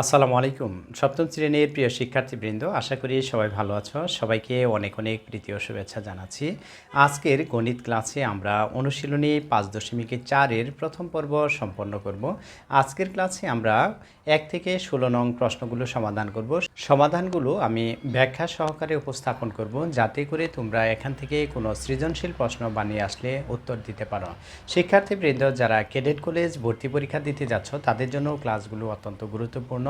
আসসালামু আলাইকুম। সপ্তম শ্রেণির প্রিয় শিক্ষার্থীবৃন্দ, আশা করি সবাই ভালো আছো। সবাইকে অনেক অনেক প্রীতি ও শুভেচ্ছা জানাচ্ছি। আজকের গণিত ক্লাসে আমরা অনুশীলনী পাঁচ দশমিকের চারের প্রথম পর্ব সম্পন্ন করব। আজকের ক্লাসে আমরা এক থেকে ষোলো নং প্রশ্নগুলো সমাধান করব। সমাধানগুলো আমি ব্যাখ্যা সহকারে উপস্থাপন করব, যাতে করে তোমরা এখান থেকে কোনো সৃজনশীল প্রশ্ন বানিয়ে আসলে উত্তর দিতে পারো। শিক্ষার্থীবৃন্দ, যারা ক্যাডেট কলেজ ভর্তি পরীক্ষা দিতে যাচ্ছ, তাদের জন্য ক্লাসগুলো অত্যন্ত গুরুত্বপূর্ণ।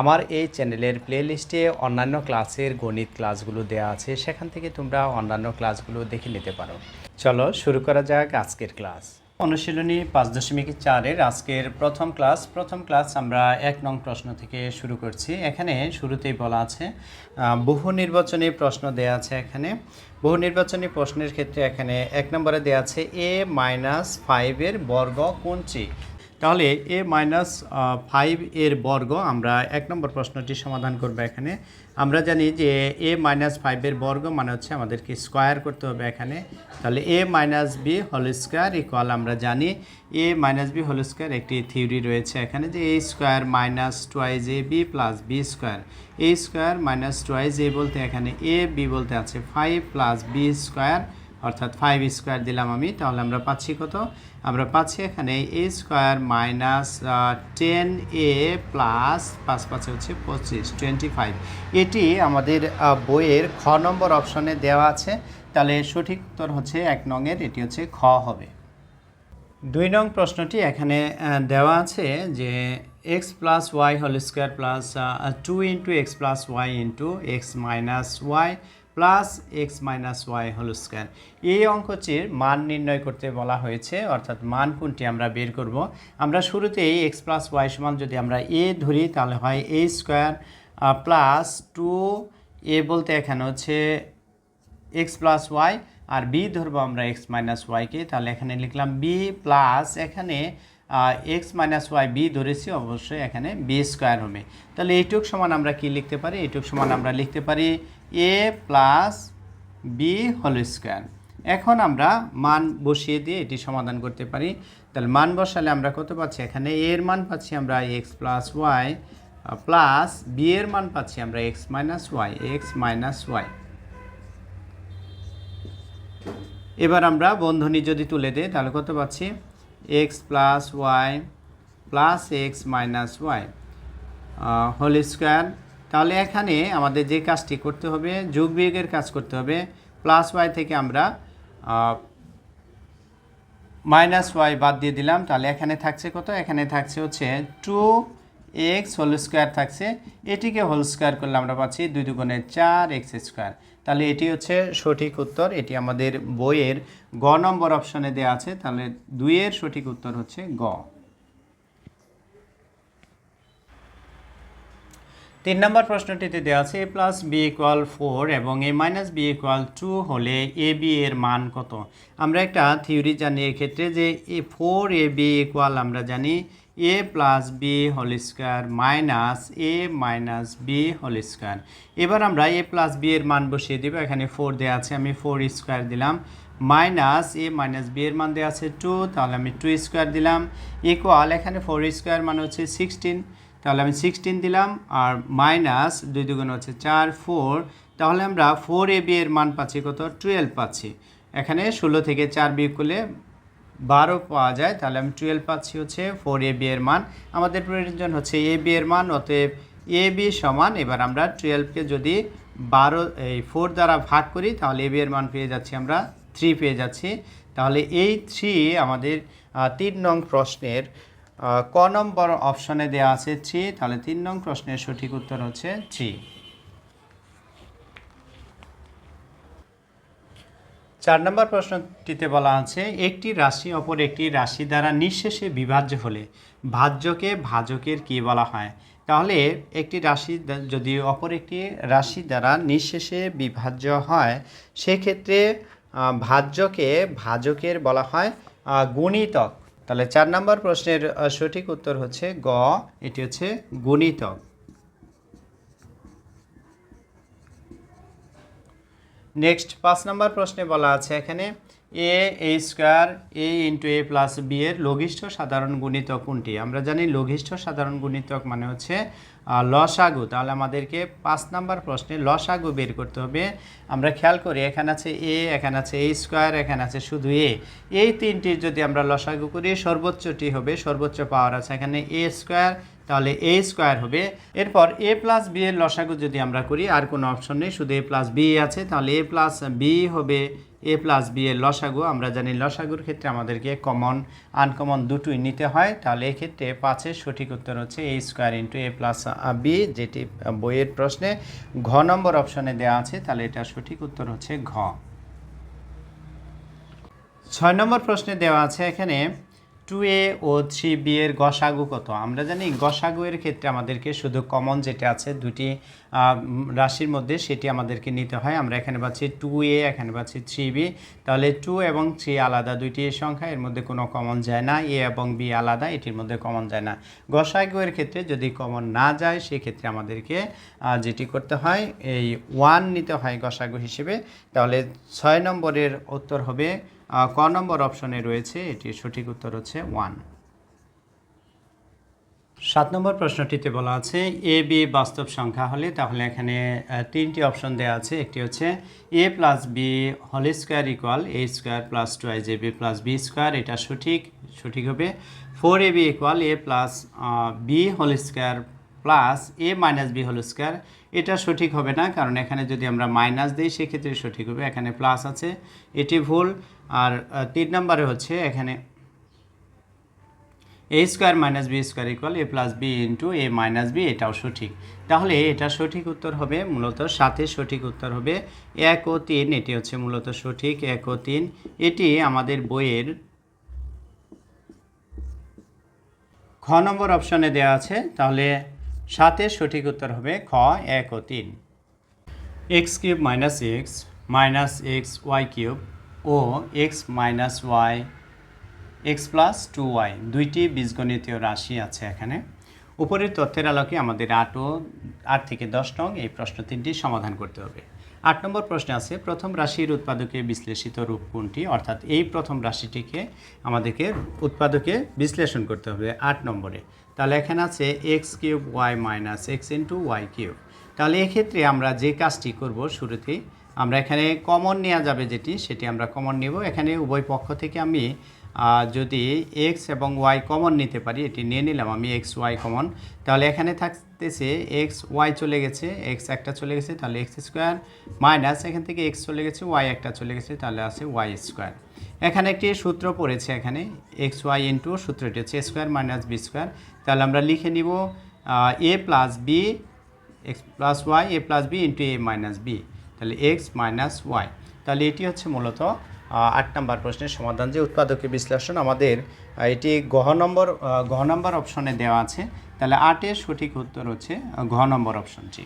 আমার এই চ্যানেলের প্লেলিস্টে অন্যান্য ক্লাসের গণিত ক্লাসগুলো দেওয়া আছে, সেখান থেকে তোমরা অন্যান্য ক্লাসগুলো দেখে নিতে পারো। চলো শুরু করা যাক আজকের ক্লাস। অনুশীলনী পাঁচ দশমিক চারের আজকের প্রথম ক্লাস। প্রথম ক্লাস আমরা এক নং প্রশ্ন থেকে শুরু করছি। এখানে শুরুতেই বলা আছে বহু নির্বাচনী প্রশ্ন দেয়া আছে এখানে। বহু নির্বাচনী প্রশ্নের ক্ষেত্রে এখানে এক নম্বরে দেয়া আছে, এ মাইনাস ফাইভের বর্গ কোনটি তাহলে এ মাইনাস ফাইভ এর বর্গ আমরা এক নম্বর প্রশ্নটি সমাধান করব এখানে। আমরা জানি যে এ মাইনাস ফাইভের বর্গ মানে হচ্ছে আমাদেরকে স্কোয়ার করতে হবে এখানে। তাহলে a minus b whole square equal আমরা জানি a minus b whole square একটি থিওরি রয়েছে এখানে যে a square minus twice a b plus b square a square minus twice a বলতে এখানে এ বি বলতে আছে ফাইভ প্লাস বি স্কোয়ার অর্থাৎ ফাইভ স্কোয়ার দিলাম আমি, তাহলে আমরা পাচ্ছি কত? আমরা পাচ্ছি এখানে a square minus ten a plus পাঁচ পাঁচে হচ্ছে পঁচিশ টোয়েন্টি ফাইভ এটি আমাদের বইয়ের খ নম্বর অপশনে দেওয়া আছে। তাহলে সঠিক উত্তর হচ্ছে এক নংয়ের, এটি হচ্ছে খ হবে। দুই নং প্রশ্নটি এখানে দেওয়া আছে যে x plus y whole square plus two into x plus y into x minus y plus x minus y whole square. এই অঙ্কটির মান নির্ণয় করতে বলা হয়েছে, অর্থাৎ মান কোনটি আমরা বের করব। আমরা শুরুতেই এক্স প্লাস ওয়াই সমান যদি আমরা এ ধরি, তাহলে হয় a square plus two a বলতে এখানে হচ্ছে এক্স প্লাস ওয়াই, আর বি ধরবো আমরা এক্স মাইনাস ওয়াইকে। তাহলে এখানে লিখলাম বি প্লাস এখানে এক্স মাইনাস ওয়াই বি ধরেছি, অবশ্যই এখানে বি স্কোয়ার হবে। তাহলে এইটুক সমান আমরা কি লিখতে পারি? এইটুক সমান আমরা লিখতে পারি a plus b whole square এখন আমরা মান বসিয়ে দিয়ে এটি সমাধান করতে পারি। তাহলে মান বসালে আমরা কত পাচ্ছি? এখানে এর মান পাচ্ছি আমরা x plus y plus b এর মান পাচ্ছি আমরা x minus y x minus y এবার আমরা বন্ধনী যদি তুলে দিই, তাহলে কত পাচ্ছি? X plus y plus x minus y whole square তাহলে এখানে আমাদের যে কাজটি করতে হবে, যোগ বিয়োগের কাজ করতে হবে প্লাস ওয়াই থেকে আমরা মাইনাস ওয়াই বাদ দিয়ে দিলাম, তাহলে এখানে থাকছে কত? এখানে থাকছে হচ্ছে টু এক্স হোল স্কোয়ার থাকছে, এটিকে হোল স্কোয়ার করলে আমরা পাচ্ছি দুই দুগুণের চার এক্স স্কোয়ার তাহলে এটি হচ্ছে সঠিক উত্তর, এটি আমাদের বইয়ের গ নম্বর অপশনে দেওয়া আছে, তাহলে দুইয়ের সঠিক উত্তর হচ্ছে গ। তিন নম্বর প্রশ্নটিতে দেওয়া আছে a plus b equal four এবং a minus b equal two হলে এ বি এর মান কত? আমরা একটা থিওরি জানি এক্ষেত্রে যে a four a b equal আমরা জানি a plus b whole square minus a minus b whole square এবার আমরা এ প্লাস বি এর মান বসিয়ে দেবো, এখানে ফোর দেওয়া আছে, আমি ফোর স্কোয়ার দিলাম। মাইনাস এ মাইনাস বি এর মান দেওয়া আছে টু তাহলে আমি টু স্কোয়ার দিলাম। ইকুয়াল এখানে ফোর স্কোয়ার মানে হচ্ছে সিক্সটিন তাহলে আমি সিক্সটিন দিলাম, আর মাইনাস দুই দুগুণ হচ্ছে চার ফোর তাহলে আমরা ফোর এ বি এর মান পাচ্ছি কত? টুয়েলভ পাচ্ছি। এখানে ষোলো থেকে চার বিয়োগ করলে বারো পাওয়া যায়, তাহলে আমি টুয়েলভ পাচ্ছি হচ্ছে ফোর এ বি এর মান। আমাদের প্রয়োজন হচ্ছে এ বি এর মান, অতএব এ বি সমান, এবার আমরা টুয়েলভকে যদি বারো, এই ফোর দ্বারা ভাগ করি, তাহলে এ বি এর মান পেয়ে যাচ্ছি আমরা থ্রি পেয়ে যাচ্ছি। তাহলে এই থ্রি আমাদের তিন নং প্রশ্নের ক নম্বর অপশনে দেওয়া আছে থ্রি তাহলে তিন নং প্রশ্নের সঠিক উত্তর হচ্ছে থ্রি চার নম্বর প্রশ্নটিতে বলা আছে, একটি রাশি অপর একটি রাশি দ্বারা নিঃশেষে বিভাজ্য হলে ভাজ্যকে ভাজকের কি বলা হয়? তাহলে একটি রাশি যদি অপর একটি রাশি দ্বারা নিঃশেষে বিভাজ্য হয়, সেক্ষেত্রে ভাজ্যকে ভাজকের বলা হয় গুণিতক। তাহলে চার নম্বর প্রশ্নের সঠিক উত্তর হচ্ছে গ, এটি হচ্ছে গণিতক নেক্সট পাঁচ নম্বর প্রশ্নে বলা আছে এখানে a a square, a into a plus b এর লঘিষ্ঠ সাধারণ গুণিতক কোনটি? আমরা জানি লঘিষ্ঠ সাধারণ গুণিতক মানে হচ্ছে লসাগু। তাহলে আমাদেরকে পাঁচ নাম্বার প্রশ্নে লসাগু বের করতে হবে। আমরা খেয়াল করি, এখানে আছে এ, এখানে আছে এ স্কোয়ার, এখানে আছে শুধু এ। এই তিনটির যদি আমরা লসাগু করি, সর্বোচ্চটি হবে, সর্বোচ্চ পাওয়ার আছে এখানে এ স্কোয়ার তাহলে এ স্কোয়ার হবে। এরপর এ প্লাস বি এর লসাগু যদি আমরা করি, আর কোনো অপশন নেই, শুধু এ প্লাস বি আছে। তাহলে এ প্লাস বি হবে এ প্লাস বি এর লসাগু। আমরা জানি লসাগুর ক্ষেত্রে আমাদেরকে কমন আনকমন দুটোই নিতে হয়। তাহলে এক্ষেত্রে পাঁচের সঠিক উত্তর হচ্ছে a square into a plus b যেটি বইয়ের প্রশ্নে ঘ নম্বর অপশনে দেওয়া আছে। তাহলে এটা সঠিক উত্তর হচ্ছে ঘ। ছয় নম্বর প্রশ্নে দেওয়া আছে এখানে টু এ ও থ্রি বি এর গসাগু কত? আমরা জানি গসাগু এর ক্ষেত্রে আমাদেরকে শুধু কমন যেটা আছে, দুটি রাশির মধ্যে সেটি আমাদেরকে নিতে হয়। আমরা এখানে পাচ্ছি টু এ এখানে পাচ্ছি থ্রি বি তাহলে টু এবং থ্রি আলাদা দুইটি সংখ্যা, এর মধ্যে কোনো কমন যায় না। এ এবং বি আলাদা, এটির মধ্যে কমন যায় না। গসাগু এর ক্ষেত্রে যদি কমন না যায়, সেক্ষেত্রে আমাদেরকে যেটি করতে হয়, এই ওয়ান নিতে হয় গসাগু হিসেবে। তাহলে ছয় নম্বরের উত্তর হবে ক নম্বর অপশনে রয়েছে, এটির সঠিক উত্তর হচ্ছে ওয়ান সাত নম্বর প্রশ্নটিতে বলা আছে এ বি বাস্তব সংখ্যা হলে তাহলে এখানে তিনটি অপশন দেওয়া আছে, একটি হচ্ছে a plus b whole square equal a square plus twice b plus b square এটা সঠিক সঠিক হবে। Four a b equal a plus b whole square plus a minus b whole square, এটা সঠিক হবে না, কারণ এখানে যদি আমরা মাইনাস দিই, সেক্ষেত্রে সঠিক হবে। এখানে প্লাস আছে, এটি ভুল। আর তিন নম্বরে হচ্ছে এখানে a square minus b square equal a plus b into a minus b, এটাও সঠিক। তাহলে এটা সঠিক উত্তর হবে, মূলত সাথে সঠিক উত্তর হবে এক ও তিন, এটি হচ্ছে মূলত সঠিক এক ও তিন। এটি আমাদের বইয়ের খ নম্বর অপশনে দেওয়া আছে। তাহলে সাতের সঠিক উত্তর হবে খ, এক ও তিন। X cube minus x minus x y cube ও x minus y x plus two y দুইটি বীজগণিতীয় রাশি আছে এখানে। উপরের তথ্যের আলোকে আমাদের আট ও আট থেকে দশ নং এই প্রশ্ন তিনটি সমাধান করতে হবে। আট নম্বর প্রশ্নে আছে, প্রথম রাশির উৎপাদকে বিশ্লেষিত রূপ কোনটি? অর্থাৎ এই প্রথম রাশিটিকে আমাদেরকে উৎপাদকে বিশ্লেষণ করতে হবে আট নম্বরে। তাহলে এখানে আছে x cube y minus x into y cube. তাহলে এক্ষেত্রে আমরা যে কাজটি করব শুরুতেই, আমরা এখানে কমন নেওয়া যাবে যেটি, সেটি আমরা কমন নেব। এখানে উভয় পক্ষ থেকে আমি যদি এক্স এবং ওয়াই কমন নিতে পারি, এটি নিয়ে নিলাম আমি এক্স ওয়াই কমন। তাহলে এখানে থাকতেছে এক্স ওয়াই চলে গেছে এক্স একটা চলে গেছে, তাহলে এক্স স্কোয়ার মাইনাস এখান থেকে এক্স চলে গেছে ওয়াই একটা চলে গেছে, তাহলে আছে ওয়াই স্কোয়ার এখানে একটি সূত্র পড়েছে এখানে এক্স ওয়াই ইন্টু সূত্রটি হচ্ছে স্কোয়ার মাইনাস বি স্কোয়ার তাহলে আমরা লিখে নিব a plus b x plus y a plus b into a minus b তাহলে এক্স মাইনাস ওয়াই তাহলে এটি হচ্ছে মূলত আট নম্বর প্রশ্নের সমাধান যে উৎপাদকের বিশ্লেষণ আমাদের এটি গহ নম্বর গহ নম্বর অপশনে দেওয়া আছে। তাহলে আটের সঠিক উত্তর হচ্ছে ঘ নম্বর অপশনটি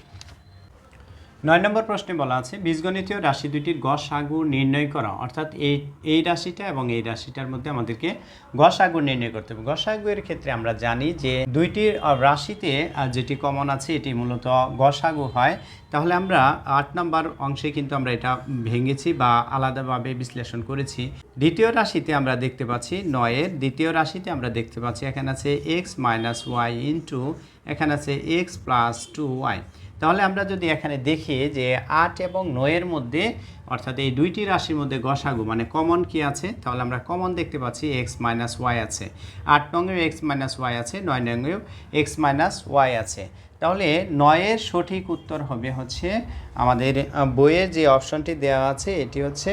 নয় নম্বর প্রশ্নে বলা আছে, বীজগণিতীয় রাশি দুটির গসাগু নির্ণয় করা। অর্থাৎ এই এই রাশিটা এবং এই রাশিটার মধ্যে আমাদেরকে গসাগু নির্ণয় করতে হবে। গসাগু এর ক্ষেত্রে আমরা জানি যে দুইটির রাশিতে যেটি কমন আছে, এটি মূলত গসাগু হয়। তাহলে আমরা আট নম্বর অংশে কিন্তু আমরা এটা ভেঙেছি বা আলাদাভাবে বিশ্লেষণ করেছি। দ্বিতীয় রাশিতে আমরা দেখতে পাচ্ছি নয়ের, দ্বিতীয় রাশিতে আমরা দেখতে পাচ্ছি এখানে আছে এক্স মাইনাস ওয়াই ইন্টু এখানে আছে এক্স প্লাস টু ওয়াই তাহলে আমরা যদি এখানে দেখি যে আট এবং নয়ের মধ্যে, অর্থাৎ এই দুইটি রাশির মধ্যে গসাগু মানে কমন কি আছে? তাহলে আমরা কমন দেখতে পাচ্ছি এক্স মাইনাস ওয়াই আছে। আট নঙ্গেও এক্স মাইনাস ওয়াই আছে, নয় নঙ্গেও এক্স মাইনাস ওয়াই আছে। তাহলে নয়ের সঠিক উত্তর হবে হচ্ছে আমাদের বইয়ের যে অপশনটি দেওয়া আছে, এটি হচ্ছে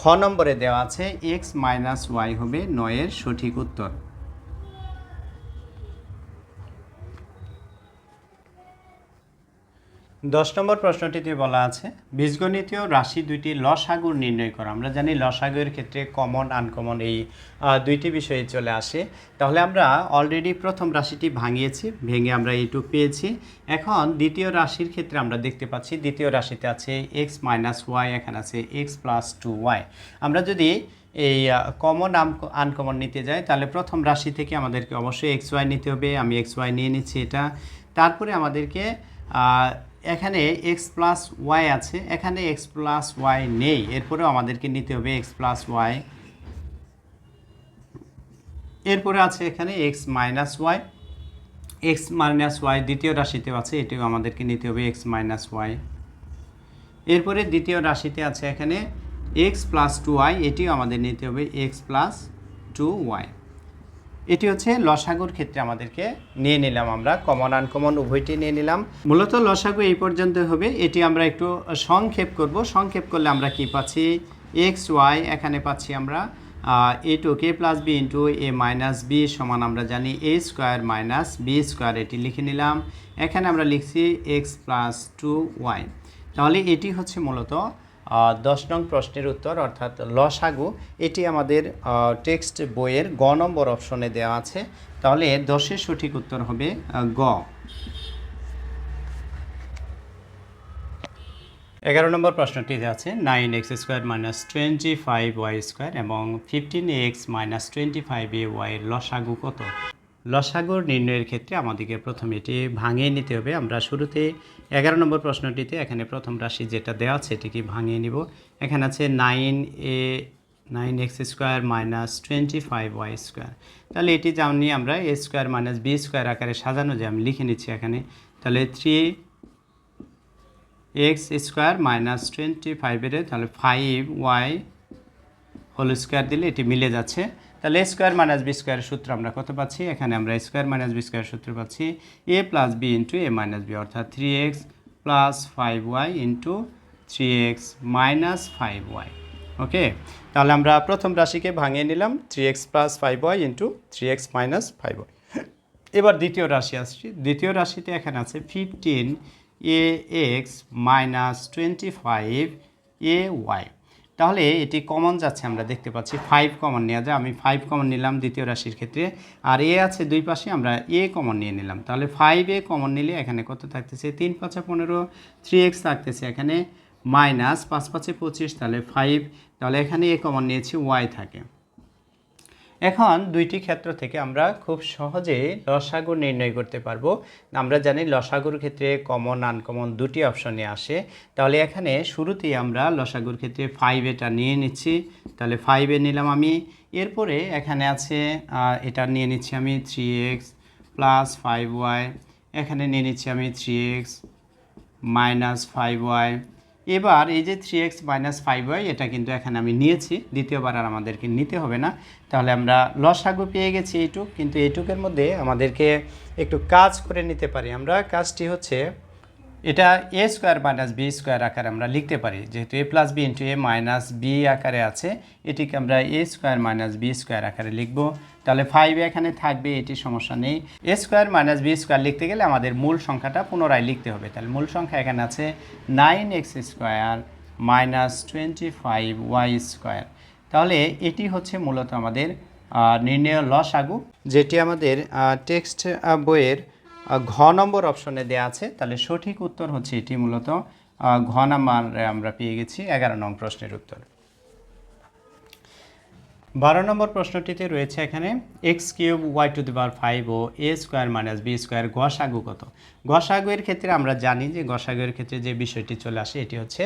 খ নম্বরে দেওয়া আছে, এক্স মাইনাস ওয়াই হবে নয়ের সঠিক উত্তর। দশ নম্বর প্রশ্নটিতে বলা আছে, বীজগণিতীয় রাশি দুইটি লসাগুর নির্ণয় করা। আমরা জানি লসাগুর ক্ষেত্রে কমন আনকমন এই দুইটি বিষয়ে চলে আসে। তাহলে আমরা অলরেডি প্রথম রাশিটি ভাঙিয়েছি, ভেঙে আমরা এইটুক পেয়েছি। এখন দ্বিতীয় রাশির ক্ষেত্রে আমরা দেখতে পাচ্ছি, দ্বিতীয় রাশিতে আছে এক্স মাইনাস ওয়াই এখানে আছে এক্স প্লাস টু ওয়াই আমরা যদি এই কমন আনকমন নিতে যাই, তাহলে প্রথম রাশি থেকে আমাদেরকে অবশ্যই এক্স ওয়াই নিতে হবে। আমি এক্স ওয়াই নিয়ে নিচ্ছি এটা। তারপরে আমাদেরকে এখানে এক্স প্লাস ওয়াই আছে, এখানে এক্স প্লাস ওয়াই নেই, এরপরেও আমাদেরকে নিতে হবে এক্স প্লাস ওয়াই এরপরে আছে এখানে x minus y x minus y দ্বিতীয় রাশিতেও আছে, এটিও আমাদেরকে নিতে হবে এক্স মাইনাস ওয়াই এরপরে দ্বিতীয় রাশিতে আছে এখানে এক্স প্লাস টু ওয়াই এটিও আমাদের নিতে হবে এক্স প্লাস টু ওয়াই এটি হচ্ছে লসাগুর ক্ষেত্রে আমাদেরকে নিয়ে নিলাম আমরা কমন আনকমন উভয়টি নিয়ে নিলাম। মূলত লসাগু এই পর্যন্ত হবে, এটি আমরা একটু সংক্ষেপ করব। সংক্ষেপ করলে আমরা কি পাচ্ছি? এক্স ওয়াই এখানে পাচ্ছি আমরা এ two K plus b into a minus b সমান আমরা জানি a square minus b square এটি লিখে নিলাম। এখানে আমরা লিখছি এক্স প্লাস টু ওয়াই তাহলে এটি হচ্ছে মূলত দশ নং প্রশ্নের উত্তর, অর্থাৎ লসাগু, এটি আমাদের টেক্সট বইয়ের গ নম্বর অপশনে দেওয়া আছে। তাহলে দশের সঠিক উত্তর হবে গ। এগারো নম্বর প্রশ্নটিতে আছে, nine x square minus twenty five y square এবং fifteen x minus twenty five a ওয়াইয়ের লসাগু কত? লসাগুর নির্ণয়ের ক্ষেত্রে আমাদেরকে প্রথমে এটি ভাঙিয়ে নিতে হবে। আমরা শুরুতে এগারো নম্বর প্রশ্নটিতে এখানে প্রথম রাশি যেটা দেওয়া আছে এটিকে ভাঙিয়ে নিব। এখানে আছে nine a, nine x square minus twenty five y square. তাহলে এটি জানি আমরা a square minus b square আকারে সাজানো যে আমি লিখে নিচ্ছি এখানে, তাহলে three x square minus twenty ফাইভের তাহলে ফাইভ ওয়াই হোল স্কোয়ার দিলে এটি মিলে যাচ্ছে। তাহলে স্কোয়ার মাইনাস বি স্কোয়ারের সূত্র আমরা কত পাচ্ছি? এখানে আমরা স্কোয়ার মাইনাস বি স্কোয়ার সূত্র পাচ্ছি। A plus b into a minus b অর্থাৎ three x plus five y into three x minus five y okay তাহলে আমরা প্রথম রাশিকে ভাঙিয়ে নিলাম three x plus five y into three x minus five y এবার দ্বিতীয় রাশি আসছি। দ্বিতীয় রাশিতে এখানে আছে fifteen a x minus twenty five a y তাহলে এটি কমন যাচ্ছে, আমরা দেখতে পাচ্ছি ফাইভ কমন নেওয়া যায়। আমি ফাইভ কমন নিলাম দ্বিতীয় রাশির ক্ষেত্রে। আর এ আছে দুই পাশে, আমরা এ কমন নিয়ে নিলাম। তাহলে ফাইভ এ কমন নিলে এখানে কত থাকতেছে? তিন পাঁচে পনেরো থ্রি এক্স থাকতেছে এখানে মাইনাস পাঁচ পাঁচে পঁচিশ, তাহলে ফাইভ তাহলে এখানে এ কমন নিয়েছি ওয়াই থাকে। এখন দুইটি ক্ষেত্র থেকে আমরা খুব সহজে লসাগু নির্ণয় করতে পারব। আমরা জানি লসাগুর ক্ষেত্রে কমন আনকমন দুটি অপশনে আসে। তাহলে এখানে শুরুতেই আমরা লসাগুর ক্ষেত্রে ফাইভ এটা নিয়ে নিচ্ছি। তাহলে ফাইভে নিলাম আমি। এরপরে এখানে আছে এটা নিয়ে নিচ্ছি আমি three x plus five y এখানে নিয়ে নিচ্ছি আমি three x minus five y এবার এই যে three x minus five y এটা কিন্তু এখানে আমি নিয়েছি। দ্বিতীয়বার আর আমাদেরকে নিতে হবে না। তাহলে আমরা লস আগু পেয়ে গেছি এইটুক, কিন্তু এইটুকের মধ্যে আমাদেরকে একটু কাজ করে নিতে পারি। আমরা কাজটি হচ্ছে এটা a square minus b square আকারে আমরা লিখতে পারি। যেহেতু a plus b into a minus b আকারে আছে, এটিকে আমরা a square minus b square আকারে লিখব। তাহলে ফাইভ এখানে থাকবে, এটি সমস্যা নেই। A square minus b square লিখতে গেলে আমাদের মূল সংখ্যাটা পুনরায় লিখতে হবে। তাহলে মূল সংখ্যা এখানে আছে nine x square minus twenty five y square তাহলে এটি হচ্ছে মূলত আমাদের নির্ণয় লস আগু যেটি আমাদের টেক্সট বইয়ের ঘ নম্বর অপশনে দেওয়া আছে। তাহলে সঠিক উত্তর হচ্ছে এটি মূলত ঘ নাম্বার আমরা পেয়ে গেছি এগারো নং প্রশ্নের উত্তর। বারো নম্বর প্রশ্নটিতে রয়েছে এখানে x cube y to the power five O a square minus b square গসাগু কত? গসাগুয়ের ক্ষেত্রে আমরা জানি যে গসাগুয়ের ক্ষেত্রে যে বিষয়টি চলে আসে, এটি হচ্ছে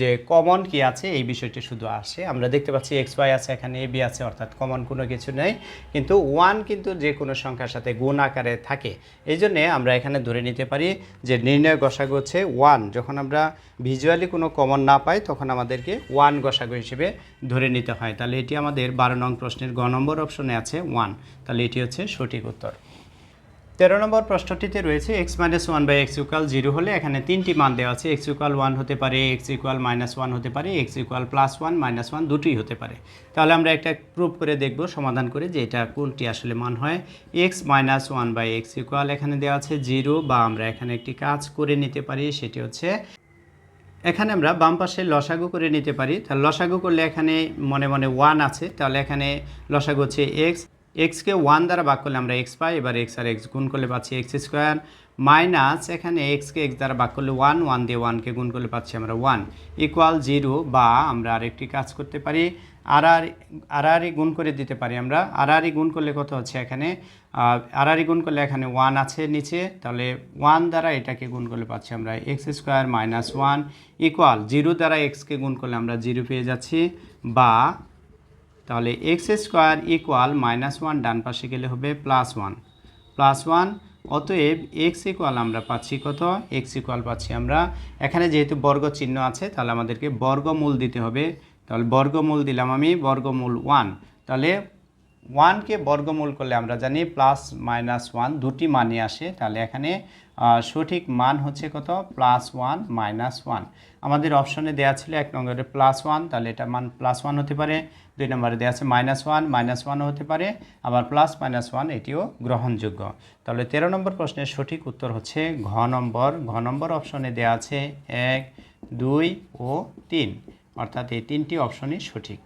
যে কমন কি আছে, এই বিষয়টি শুধু আসে। আমরা দেখতে পাচ্ছি এক্স ওয়াই আছে এখানে এ বি আছে, অর্থাৎ কমন কোনো কিছু নেই। কিন্তু ওয়ান কিন্তু যে কোনো সংখ্যার সাথে গুণ আকারে থাকে। এই জন্যে আমরা এখানে ধরে নিতে পারি যে নির্ণয় গসাগু হচ্ছে ওয়ান যখন আমরা ভিজুয়ালি কোনো কমন না পাই, তখন আমাদেরকে ওয়ান গসাগু হিসেবে ধরে নিতে হয়। তাহলে এটি আমাদের বারো নং প্রশ্নের গ নম্বর অপশনে আছে ওয়ান তাহলে এটি হচ্ছে সঠিক উত্তর। তেরো নম্বর প্রশ্নটিতে রয়েছে x minus one by x equal zero হলে এখানে তিনটি মান দেওয়া আছে এক্স ইকুয়াল ওয়ান হতে পারে এক্স ইকুয়াল মাইনাস ওয়ান হতে পারে x equal plus one minus one দুটোই হতে পারে। তাহলে আমরা একটা প্রুভ করে দেখব, সমাধান করে যে এটা কোনটি আসলে মান হয়। X minus one by x equal এখানে দেওয়া আছে জিরো বা আমরা এখানে একটি কাজ করে নিতে পারি, সেটি হচ্ছে এখানে আমরা বাম পাশে লসাগু করে নিতে পারি। তাহলে লসাগু করলে এখানে মনে মনে ওয়ান আছে, তাহলে এখানে লসাগু হচ্ছে এক্স এক্সকে ওয়ান দ্বারা ভাগ করলে আমরা এক্স পাই, এবার এক্স আর এক্স গুণ করলে পাচ্ছি এক্স স্কোয়ার মাইনাস এখানে এক্সকে এক্স দ্বারা ভাগ করলে ওয়ান ওয়ান দিয়ে ওয়ানকে গুণ করলে পাচ্ছি আমরা ওয়ান ইকুয়াল জিরো বা আমরা আরেকটি কাজ করতে পারি আর আর গুণ করে দিতে পারি আমরা আর গুণ করলে কত হচ্ছে এখানে আর গুণ করলে এখানে ওয়ান আছে নিচে, তাহলে ওয়ান দ্বারা এটাকে গুণ করলে পাচ্ছি আমরা x square minus one equal zero দ্বারা এক্সকে গুণ করলে আমরা জিরো পেয়ে যাচ্ছি, বা তাহলে x square equal minus one ডান পাশে গেলে হবে প্লাস ওয়ান প্লাস ওয়ান অতএব এক্স ইকুয়াল আমরা পাচ্ছি কত? এক্স ইকুয়াল পাচ্ছি আমরা। এখানে যেহেতু বর্গ চিহ্ন আছে, তাহলে আমাদেরকে বর্গমূল দিতে হবে। তাহলে বর্গমূল দিলাম আমি, বর্গমূল ওয়ান তাহলে ওয়ানকে বর্গমূল করলে আমরা জানি প্লাস মাইনাস ওয়ান দুটি মানে আসে। তাহলে এখানে সঠিক মান হচ্ছে কত? প্লাস ওয়ান মাইনাস ওয়ান আমাদের অপশনে দেওয়া ছিল এক নম্বরে প্লাস ওয়ান তাহলে এটা মান প্লাস ওয়ান হতে পারে। দুই নম্বরে দেওয়া আছে মাইনাস ওয়ান মাইনাস ওয়ানও হতে পারে। আবার প্লাস মাইনাস ওয়ান এটিও গ্রহণযোগ্য। তাহলে তেরো নম্বর প্রশ্নের সঠিক উত্তর হচ্ছে ঘ নম্বর। ঘ নম্বর অপশনে দেওয়া আছে এক, দুই ও তিন। অর্থাৎ এই তিনটি অপশনই সঠিক।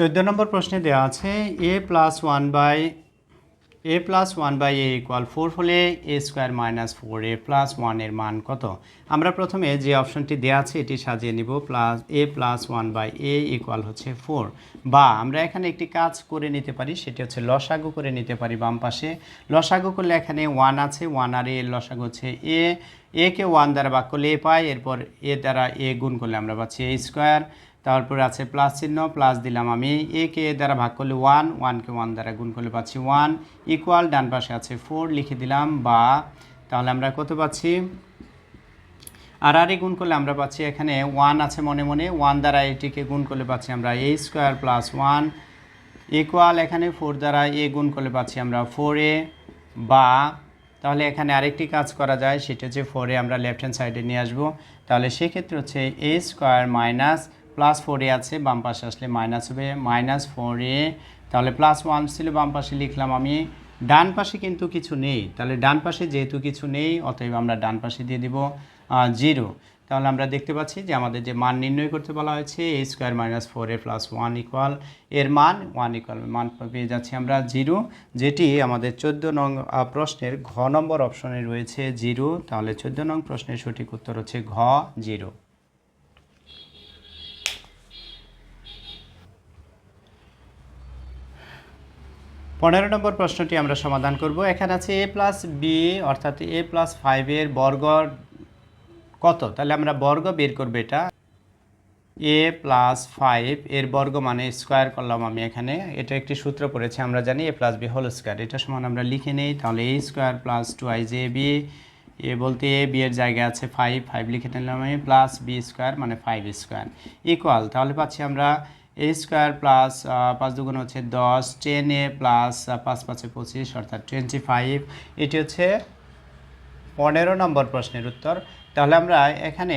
চোদ্দ নম্বর প্রশ্নে দেওয়া আছে a plus one by a plus one by a equal four হলে a square minus four a plus ওয়ানের মান কত? আমরা প্রথমে যে অপশনটি দেওয়া আছে এটি সাজিয়ে নিব plus a plus one by a equal হচ্ছে ফোর বা আমরা এখানে একটি কাজ করে নিতে পারি, সেটি হচ্ছে লসাগু করে নিতে পারি বাম পাশে। লসাগু করলে এখানে ওয়ান আছে ওয়ান আর এ লসাগু হচ্ছে এ এ কে ওয়ান দ্বারা ভাগ করলে এ পাই, এরপর এ দ্বারা এ গুণ করলে আমরা পাচ্ছি এ স্কোয়ার তারপরে আছে প্লাস চিহ্ন, প্লাস দিলাম আমি এ কে এ দ্বারা ভাগ করলে ওয়ান ওয়ানকে ওয়ান দ্বারা গুণ করলে পাচ্ছি ওয়ান ইকুয়াল ডান পাশে আছে ফোর লিখে দিলাম বা তাহলে আমরা কত পাচ্ছি? আর আর গুণ করলে আমরা পাচ্ছি এখানে ওয়ান আছে মনে মনে ওয়ান দ্বারা এটিকে গুণ করলে পাচ্ছি আমরা a square plus one equal এখানে ফোর দ্বারা এ গুণ করলে পাচ্ছি আমরা ফোর এ বা তাহলে এখানে আরেকটি কাজ করা যায়, সেটা হচ্ছে ফোরে আমরা লেফট হ্যান্ড সাইডে নিয়ে আসব। তাহলে সেক্ষেত্রে হচ্ছে a square minus plus four a আছে, বাম পাশে আসলে মাইনাস হবে মাইনাস ফোর এ, তাহলে প্লাস ওয়ান ছিল বাম পাশে লিখলাম আমি। ডান পাশে কিন্তু কিছু নেই, তাহলে ডান পাশে যেহেতু কিছু নেই, অতএব আমরা ডান পাশে দিয়ে দিব জিরো তাহলে আমরা দেখতে পাচ্ছি যে আমাদের যে মান নির্ণয় করতে বলা হয়েছে a square minus four a plus one equal এর মান ওয়ান ইকুয়াল মান পেয়ে যাচ্ছি আমরা জিরো যেটি আমাদের চোদ্দ নং প্রশ্নের ঘ নম্বর অপশনে রয়েছে জিরো তাহলে চোদ্দ নং প্রশ্নের সঠিক উত্তর হচ্ছে ঘ জিরো পনেরো নম্বর প্রশ্নটি আমরা সমাধান করব। এখানে আছে এ প্লাস বি অর্থাৎ এ প্লাস ফাইভের বর্গ কত? তাহলে আমরা বর্গ বের করব এটা। এ প্লাস ফাইভ এর বর্গ মানে স্কোয়ার করলাম আমি এখানে। এটা একটি সূত্র পড়েছি, আমরা জানি a plus b whole square এটা সমান আমরা লিখে নেই, তাহলে a square plus twice a b a বলতে এ বি এর জায়গায় আছে ফাইভ ফাইভ লিখে নিলাম আমি প্লাস বি স্কোয়ার মানে ফাইভ স্কোয়ার ইকুয়াল তাহলে পাচ্ছি আমরা এ স্কোয়ার প্লাস পাঁচ দুগুণ হচ্ছে দশ টেন এ প্লাস পাঁচ পাঁচে পঁচিশ, অর্থাৎ টোয়েন্টি ফাইভ এটি হচ্ছে পনেরো নম্বর প্রশ্নের উত্তর। তাহলে আমরা এখানে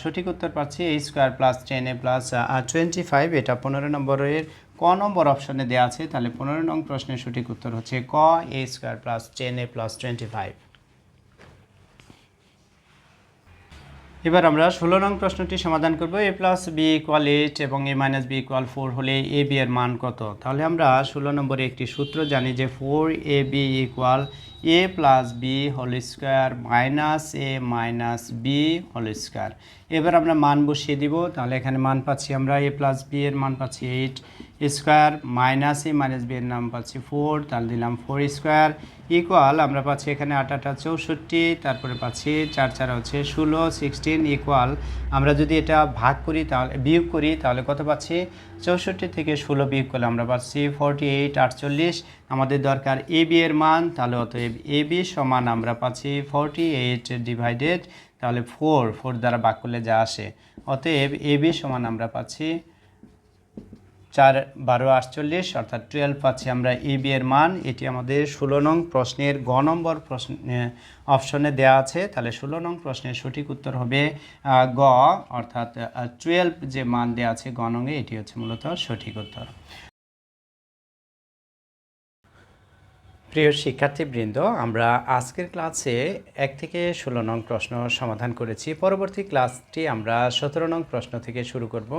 সঠিক উত্তর পাচ্ছি এই square plus ten a plus twenty five এটা পনেরো নম্বরের ক নম্বর অপশনে দেওয়া আছে। তাহলে পনেরো নং প্রশ্নের সঠিক উত্তর হচ্ছে ক a square plus ten a plus twenty five এবার আমরা ষোলো নং প্রশ্নটি সমাধান করব। A plus b equal eight এবং a minus b equal four হলে এ বি এর মান কত? তাহলে আমরা ষোলো নম্বরে একটি সূত্র জানি যে four a b equal a plus b whole square minus a minus b whole square এবার আমরা মান বসিয়ে দিব, তাহলে এখানে মান পাচ্ছি আমরা এ প্লাস বি এর মান পাচ্ছি eight square minus a minus b এর নাম পাচ্ছি ফোর, তাহলে দিলাম ফোর স্কোয়ার ইকুয়াল আমরা পাচ্ছি এখানে আট, আটা চৌষট্টি, তারপরে পাচ্ছি চার চার হচ্ছে ষোলো, সিক্সটিন ইকুয়াল। আমরা যদি এটা ভাগ করি তাহলে, বিয়োগ করি, তাহলে কত পাচ্ছি? চৌষট্টি থেকে ষোলো বিয়োগ করলে আমরা পাচ্ছি ফর্টি এইট আটচল্লিশ। আমাদের দরকার এ বি এর মান, তাহলে অতএব এ বি সমান আমরা পাচ্ছি ফর্টি এইট ডিভাইডেড তাহলে ফোর ফোর দ্বারা ভাগ করলে যা আসে। অতএব এ বি সমান আমরা পাচ্ছি চার, বারো, আটচল্লিশ, অর্থাৎ টুয়েলভ পাচ্ছি আমরা এ বি এর মান। এটি আমাদের ষোলো নং প্রশ্নের গ নম্বর প্রশ্ন অপশনে দেওয়া আছে। তাহলে ষোলো নং প্রশ্নের সঠিক উত্তর হবে গ, অর্থাৎ টুয়েলভ যে মান দেওয়া আছে গ এটি হচ্ছে মূলত সঠিক উত্তর। প্রিয় শিক্ষার্থীবৃন্দ, আমরা আজকের ক্লাসে এক থেকে ষোলো নং প্রশ্ন সমাধান করেছি। পরবর্তী ক্লাসটি আমরা সতেরো নং প্রশ্ন থেকে শুরু করব।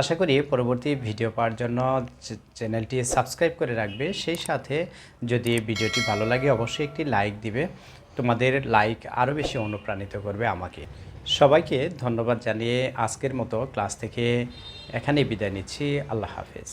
আশা করি পরবর্তী ভিডিও পাওয়ার জন্য চ্যানেলটি সাবস্ক্রাইব করে রাখবে। সেই সাথে যদি ভিডিওটি ভালো লাগে, অবশ্যই একটি লাইক দিবে। তোমাদের লাইক আরও বেশি অনুপ্রাণিত করবে আমাকে। সবাইকে ধন্যবাদ জানিয়ে আজকের মতো ক্লাস থেকে এখানেই বিদায় নিচ্ছি। আল্লাহ হাফেজ।